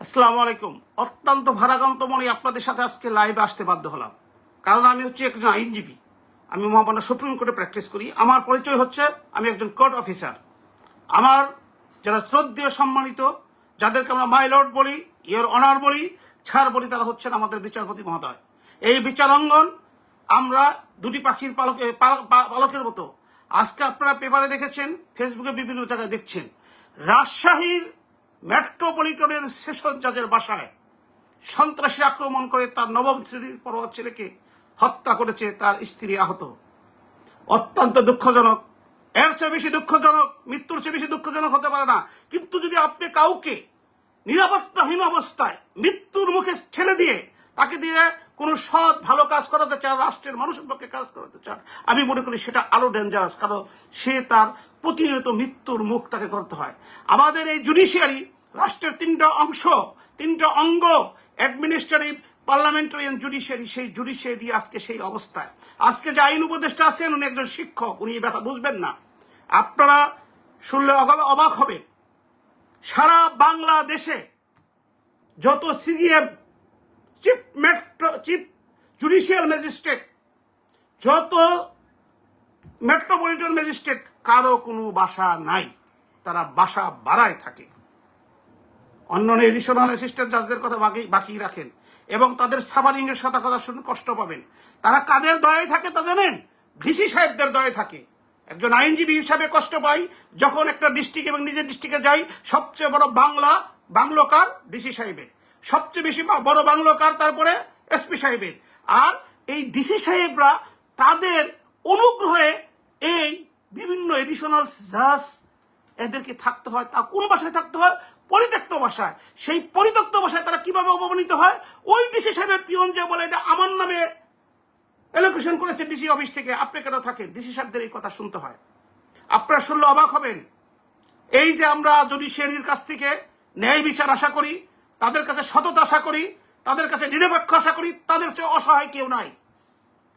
আসসালামু আলাইকুম। অত্যন্ত ভারাক্রান্ত মনে আপনাদের সাথে আজকে লাইভে আসতে বাধ্য হলাম। কারণ আমি হচ্ছে একজন আইনজীবী। আমি মহামান্য সুপ্রিম কোর্টে প্র্যাকটিস করি। আমার পরিচয় হচ্ছে আমি একজন কোর্ট অফিসার আমার যারা শ্রদ্ধেয় সম্মানিত, যাদেরকে আমরা মাই লর্ড বলি ইয়র অনার বলি, ছাড় বলি, তারা হচ্ছেন আমাদের বিচারপতি মহোদয়। এই বিচারাঙ্গন আমরা দুটি পাখির পালকে পাল- পা- পালকের মতো। আজকে আপনারা পেপারে দেখেছেন ফেসবুকে বিভিন্ন জায়গায় দেখছেন। রাজশাহীর মেট্রোপলিটনের সেশন জাজের বাসায় সন্ত্রাসী আক্রমণ করে তার নবম শ্রেণির পড়ুয়া ছেলেকে হত্যা করেছে তার স্ত্রী আহত। অত্যন্ত দুঃখজনক। এর চেয়ে বেশি দুঃখজনক, মৃত্যুর চেয়ে বেশি দুঃখজনক হতে পারে না। কিন্তু যদি আপনি কাউকে নিরাপত্তাহীন অবস্থায় মৃত্যুর মুখে ঠেলে দিয়ে তাকে দিয়ে কোনো সৎ, ভালো কাজ করাতে চান, রাষ্ট্রের মানুষের পক্ষে কাজ করাতে চান, আমি মনে করি সেটা আরও ডেঞ্জারাস কারণ সে তার প্রতিনিয়ত মৃত্যুর মুখ তাকে করতে হয়। আমাদের এই জুডিশিয়ারি রাষ্ট্রের তিনটা অংশ, তিনটা অঙ্গ অ্যাডমিনিস্ট্রেটিভ পার্লামেন্টারিয়ান জুডিশিয়ারি সেই জুডিশিয়ারি আজকে সেই অবস্থায়। আজকে যে আইন উপদেষ্টা আছেন, উনি একজন শিক্ষক, উনি ব্যথা বুঝবেন না। আপনারা শুনলে অবাক হবেন। সারা বাংলাদেশে যত CGM, chief metro chief judicial magistrate যত মেট্রোপলিটন ম্যাজিস্ট্রেট কারও কোনো বাসা নাই। তারা বাসা বাড়ায় থাকে। অন্য এডিশনাল অ্যাসিস্ট্যান্ট জাজদের কথা বাকি বাকি রাখেন। এবং তাদের সাবারিং এর সাথে কথা শুনে কষ্ট পাবেন। তারা কাদের দয়ে থাকে তা জানেন? ভিসি সাহেবদের দয়ে থাকে। একজন আইনজীবী হিসাবে কষ্ট পাই, যখন একটা ডিস্ট্রিক্ট এবং নিজের ডিস্ট্রিক্টে যাই, সবচেয়ে বড় বাংলা বাংলোকার ডিসি সাহেবের। সবচেয়ে বেশি বড় বাংলোকার তারপরে এসপি সাহেবের। আর এই ডিসি সাহেবরা তাদের অনুগ্রহে এই বিভিন্ন এডিশনাল জাজ এদেরকে থাকতে হয়, তা কোন বাসায় থাকতে হয়? পরিত্যক্ত বাসায় সেই পরিত্যক্ত বাসায় তারা কীভাবে অপমানিত হয়? ওই ডিসি সাহেবের পিয়ন যে বলে, এটা আমার নামে এলোকেশন করেছে ডিসি অফিস থেকে। আপনি কেন থাকেন? ডিসি সাহেবদের এই কথা শুনতে হয়। আপনারা শুনলে অবাক হবেন। এই যে আমরা জুডিশিয়ারির কাছ থেকে ন্যায় বিচার আশা করি, তাদের কাছে সততা আশা করি, তাদের কাছে নিরপেক্ষ আশা করি, তাদের চেয়ে অসহায় কেউ নাই।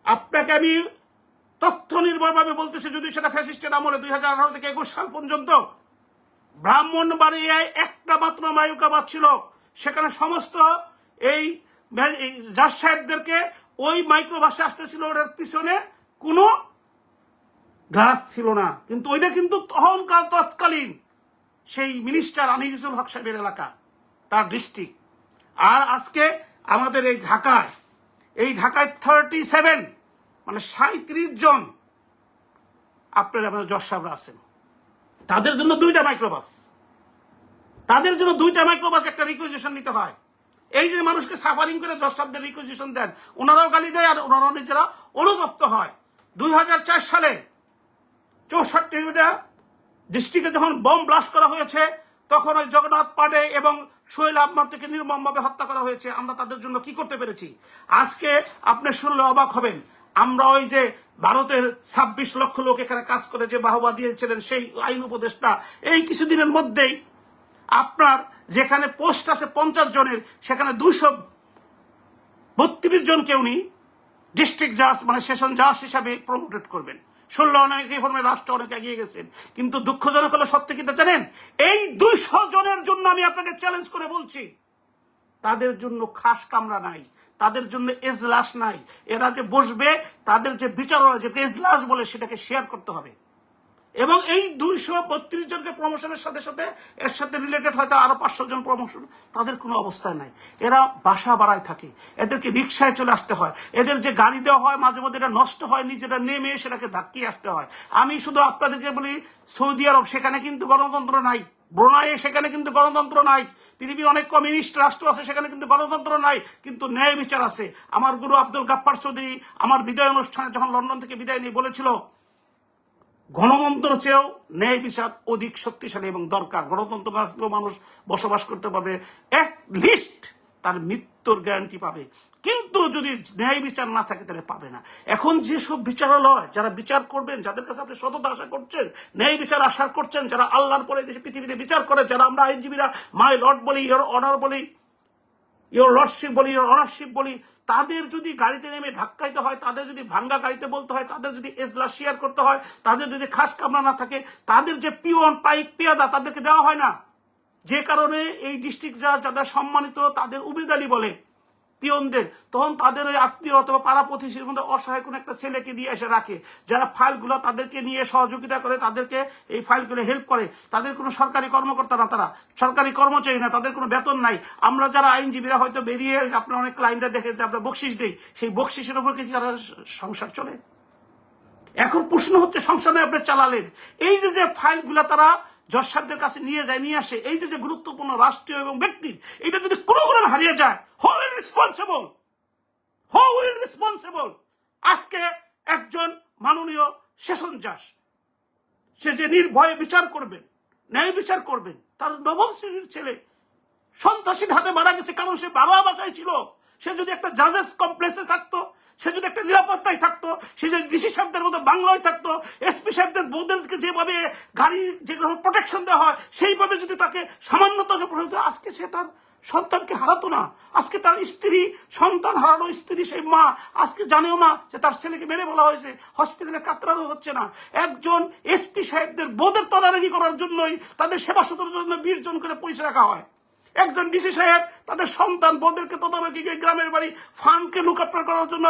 আপনাকে আমি তথ্য নির্ভরভাবে বলতেছি, যদি সেটা ফ্যাসিস্টের আমলে দুই হাজার আঠারো থেকে একুশ সাল পর্যন্ত ব্রাহ্মণবাড়িয়ায় একটা মাত্র মায়ুকাবাদ ছিল। সেখানে সমস্ত এই জাজ সাহেবদেরকে ওই মাইক্রোবাসে আসতেছিল ওটার পিছনে কোনো গ্লাস ছিল না। কিন্তু ওইটা কিন্তু তখনকার তৎকালীন সেই মিনিস্টার আনিসুল হক সাহেবের এলাকা, তার ডিস্ট্রিক্ট। আর আজকে আমাদের এই ঢাকায় এই ঢাকায় থার্টি সেভেন মানে সাঁত্রিশ জন, আপনার আমাদের জজ সাহেবরা আছেন। তাদের জন্য দুইটা মাইক্রোবাস তাদের জন্য দুইটা মাইক্রোবাস একটা রিকুইজিশন নিতে হয়। এই যে মানুষকে সাফারিং করে সাহেবদের রিকুইজিশন দেন, ওনারাও গালি দেয় আর ওনারাও নিজেরা অনুতপ্ত হয়। দুই হাজার চার সালে চৌষট্টিটা ডিস্ট্রিক্টে যখন বোম ব্লাস্ট করা হয়েছে, তখন ওই জগন্নাথ পাডে এবং সোহেল আহমদকে নির্মমভাবে হত্যা করা হয়েছে। আমরা তাদের জন্য কি করতে পেরেছি? আজকে আপনি শুনলে অবাক হবেন। আমরা ওই যে ভারতের ছাব্বিশ লক্ষ লোক এখানে কাজ করে যে বাহবা দিয়েছিলেন, সেই আইন উপদেষ্টা, এই কিছুদিনের মধ্যেই আপনার যেখানে পোস্ট আছে পঞ্চাশ জনের, সেখানে দুশো বত্রিশ জনকে উনি ডিস্ট্রিক্ট জাজ মানে সেশন জাজ হিসাবে প্রমোটেড করবেন। ষোলো অনেক রাষ্ট্র অনেক এগিয়ে গেছেন। কিন্তু দুঃখজনক হলো সত্যি কিন্তু জানেন? এই দুইশো জনের জন্য আমি আপনাকে চ্যালেঞ্জ করে বলছি, তাদের জন্য খাস কামরা নাই। তাদের জন্য এজলাস নাই। এরা যে বসবে, তাদের যে বিচার যে এজলাস বলে সেটাকে শেয়ার করতে হবে। এবং এই দুইশো বত্রিশ জনকে প্রমোশনের সাথে সাথে, এর সাথে রিলেটেড হয়তো আরও পাঁচশো জন প্রমোশন তাদের কোনো অবস্থা নাই। এরা বাসা বাড়ায় থাকে। এদেরকে রিক্সায় চলে আসতে হয়। এদের যে গাড়ি দেওয়া হয়, মাঝে মধ্যে এটা নষ্ট হয়, নিজেরা নেমে সেটাকে ধাক্কিয়ে আসতে হয়। আমি শুধু আপনাদেরকে বলি, সৌদি আরব, সেখানে কিন্তু গণতন্ত্র নাই। ব্রোনাইয়ে সেখানে কিন্তু গণতন্ত্র নাই। পৃথিবীর অনেক কমিউনিস্ট রাষ্ট্র আছে, সেখানে কিন্তু গণতন্ত্র নাই, কিন্তু ন্যায় বিচার আছে। আমার গুরু আব্দুল গাফফার চৌধুরী আমার বিদায় অনুষ্ঠানে যখন লন্ডন থেকে বিদায় নিয়ে বলেছিল গণতন্ত্র চেয়েও ন্যায় বিচার অধিক শক্তিশালী এবং দরকার। গণতন্ত্র মানুষ বসবাস করতে পারবে। এক লিস্ট তার মৃত্যুর গ্যারান্টি পাবে। কিন্তু যদি ন্যায় বিচার না থাকে, তাহলে পাবে না। এখন যেসব বিচারালয়, যারা বিচার করবেন, যাদের কাছে আপনি সততা আশা করছেন, ন্যায় বিচার আশা করছেন, যারা আল্লাহর পরে দেশে পৃথিবীতে বিচার করে, যারা আমরা আইনজীবীরা মাই লর্ড বলি ইয়োর অনার বলি ইয়োর লর্ডশিপ বলি ইয়োর অনারশিপ বলি, তাদের যদি গাড়িতে নেমে ধাক্কাইতে হয়, তাদের যদি ভাঙ্গা গাড়িতে বলতে হয়, তাদের যদি এজলা শেয়ার করতে হয়, তাদের যদি খাস কামরা না থাকে, তাদের যে পিওন, পাইক, পেয়াদা, তাদেরকে দেওয়া হয় না। যে কারণে এই ডিস্ট্রিক্ট জাজ যারা সম্মানিত, তাদের উবিদালি বলে পিয়নদের, তখন তাদের ওই আত্মীয় অথবা পাড়া প্রতিবেশীর মধ্যে অসহায় কোনো একটা ছেলেকে নিয়ে এসে রাখে। যারা ফাইলগুলো তাদেরকে নিয়ে সহযোগিতা করে, তাদেরকে এই ফাইলগুলো হেল্প করে, তাদের কোনো সরকারি কর্মকর্তা না তারা। সরকারি কর্মচারী না, তাদের কোনো বেতন নাই। আমরা যারা আইনজীবীরা হয়তো বেরিয়ে আপনার অনেক ক্লাইন্টরা দেখে যে আমরা বকশিস দিই। সেই বকশিসের উপর কি তারা সংসার চলে? এখন প্রশ্ন হচ্ছে সংসদে আপনি চালালেন। এই যে যে ফাইলগুলো তারা জজ সাহেবদের কাছে নিয়ে যায়, নিয়ে আসে। এই যে যে গুরুত্বপূর্ণ রাষ্ট্রীয় এবং ব্যক্তির, এটা যদি কোনো কোনো হারিয়ে যায় who will responsible who will responsible আজকে একজন মাননীয় সেশন জাস সে যে নির্ভয়ে বিচার করবেন, ন্যায় বিচার করবেন, তার নবম শ্রেণির ছেলে, সন্ত্রাসীর হাতে মারা গেছে কারণ সে বাবা বাসায় ছিল? সে যদি একটা জাজেস কমপ্লেক্সে থাকতো সে যদি একটা নিরাপত্তায় থাকতো, সে যদি ডিসি সাহেবদের মতো বাংলায় থাকতো এসপি সাহেবদের বৌদেরকে যেভাবে গাড়ি যেরকম প্রোটেকশন দেওয়া হয়, সেইভাবে যদি তাকে সামান্যতা হতো আজকে সে তার সন্তানকে হারাতো না। আজকে তার স্ত্রী, সন্তান হারানো স্ত্রী সেই মা, আজকে জানেও না যে তার ছেলেকে মেরে বলা হয়েছে হসপিটালে কাতরানো হচ্ছে না। একজন এসপি সাহেবদের বোধের তদারকি করার জন্যই তাদের সেবা সতর জন্য বিশ জন করে পয়সা রাখা হয়। একজন ডিসি সাহেব তাদের সন্তান বোনদেরকে তদারকি গ্রামের বাড়ি ফান্ডকে লুকাপ্পার করার জন্য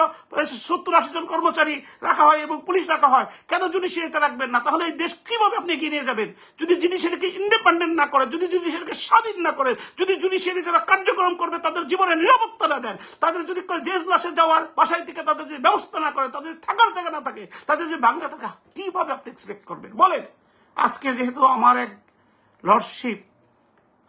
সত্তর আশি জন কর্মচারী রাখা হয় এবং পুলিশ রাখা হয়। কেন জুডিশিয়ারিতে রাখবেন না? তাহলে এই দেশ কীভাবে আপনি এগিয়ে নিয়ে যাবেন? যদি জুডিশিয়ারিকে ইন্ডিপেন্ডেন্ট না করে, যদি জুডিশিয়ারিকে স্বাধীন না করে, যদি জুডিশিয়ারি যারা কার্যক্রম করবে, তাদের জীবনে নিরাপত্তা না দেন, তাদের যদি জেজলাসে যাওয়ার বাসায় থেকে তাদের যদি ব্যবস্থা না করে, তাদের থাকার জায়গা না থাকে, তাদের যে বাংলা থাকা কীভাবে আপনি এক্সপেক্ট করবেন? বলেন, আজকে যেহেতু আমার এক লর্ডশিপ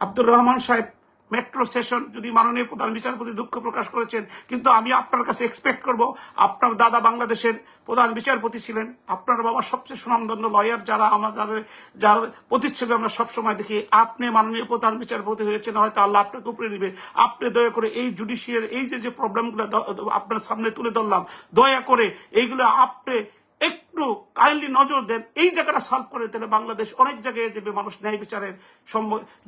আব্দুর রহমান সাহেব মেট্রো সেশন যদি মাননীয় প্রধান বিচারপতি দুঃখ প্রকাশ করেছেন, কিন্তু আমি আপনার কাছে এক্সপেক্ট করব, আপনার দাদা বাংলাদেশের প্রধান বিচারপতি ছিলেন, আপনার বাবা সবচেয়ে সুনামধন্য লয়ার যারা আমাদের যার প্রতিচ্ছবি আমরা সবসময় দেখি, আপনি মাননীয় প্রধান বিচারপতি হয়েছেন, হয়তো আল্লাহ আপনাকে উপরে নিবে। আপনি দয়া করে এই জুডিশিয়ার এই যে যে প্রবলেমগুলো আপনার সামনে তুলে ধরলাম, দয়া করে এইগুলো আপনি একটু কাইন্ডলি নজর দেন, এই জায়গাটা সলভ করে তাহলে বাংলাদেশ অনেক জায়গায় যাবে, মানুষ ন্যায় বিচারের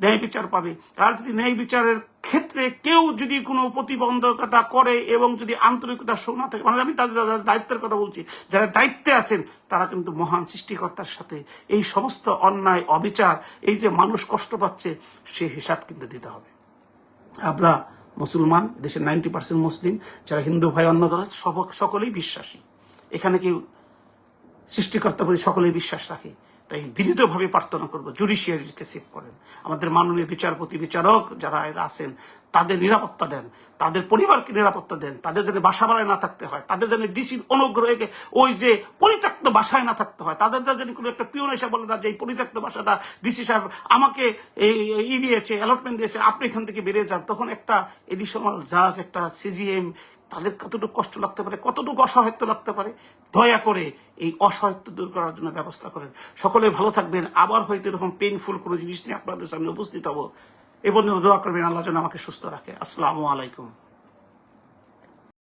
ন্যায় বিচার পাবে। আর যদি ন্যায় বিচারের ক্ষেত্রে কেউ যদি কোনো প্রতিবন্ধকতা করে এবং যদি আন্তরিকতা শোনা থাকে মানে আমি তাদের দায়িত্বের কথা বলছি, যারা দায়িত্বে আছেন, তারা কিন্তু মহান সৃষ্টিকর্তার সাথে এই সমস্ত অন্যায়, অবিচার, এই যে মানুষ কষ্ট পাচ্ছে, সে হিসাব কিন্তু দিতে হবে। আমরা মুসলমান, দেশের নাইনটি পার্সেন্ট মুসলিম, যারা হিন্দু ভাই অন্য সকলেই বিশ্বাসী। এখানে কেউ সৃষ্টিকর্তা বলে সকলে বিশ্বাস রাখে। তাই বিনীতভাবে প্রার্থনা করব, জুডিশিয়ারিকে সেভ করেন। আমাদের মাননীয় বিচারপতি, বিচারক যারা আছেন তাদের নিরাপত্তা দেন, তাদের পরিবারকে নিরাপত্তা দেন, তাদের যেন বাসা বাড়ায় না থাকতে হয়, তাদের যেন ডিসির অনুগ্রহে ওই যে পরিত্যক্ত বাসায় না থাকতে হয়, তাদের যেন কোনো একটা পিওন এসে বলে না যে এই পরিত্যক্ত বাসাটা ডিসি সাহেব আমাকে ই দিয়েছে অ্যালটমেন্ট দিয়েছে, আপনি এখান থেকে বেরিয়ে যান। তখন একটা এডিশনাল জাজ একটা সিজিএম তাদের কতটুকু কষ্ট লাগতে পারে, কতটুকু অসহায়ত্ব লাগতে পারে, দয়া করে এই অসহায়ত্ব দূর করার জন্য ব্যবস্থা করেন। সকলে ভালো থাকবেন, আবার হয়তো এরকম পেইনফুল কোনো জিনিস নিয়ে আপনাদের সামনে উপস্থিত হব। এবং দোয়া করবেন আল্লাহ যেন আমাকে সুস্থ রাখে। আসসালামু আলাইকুম।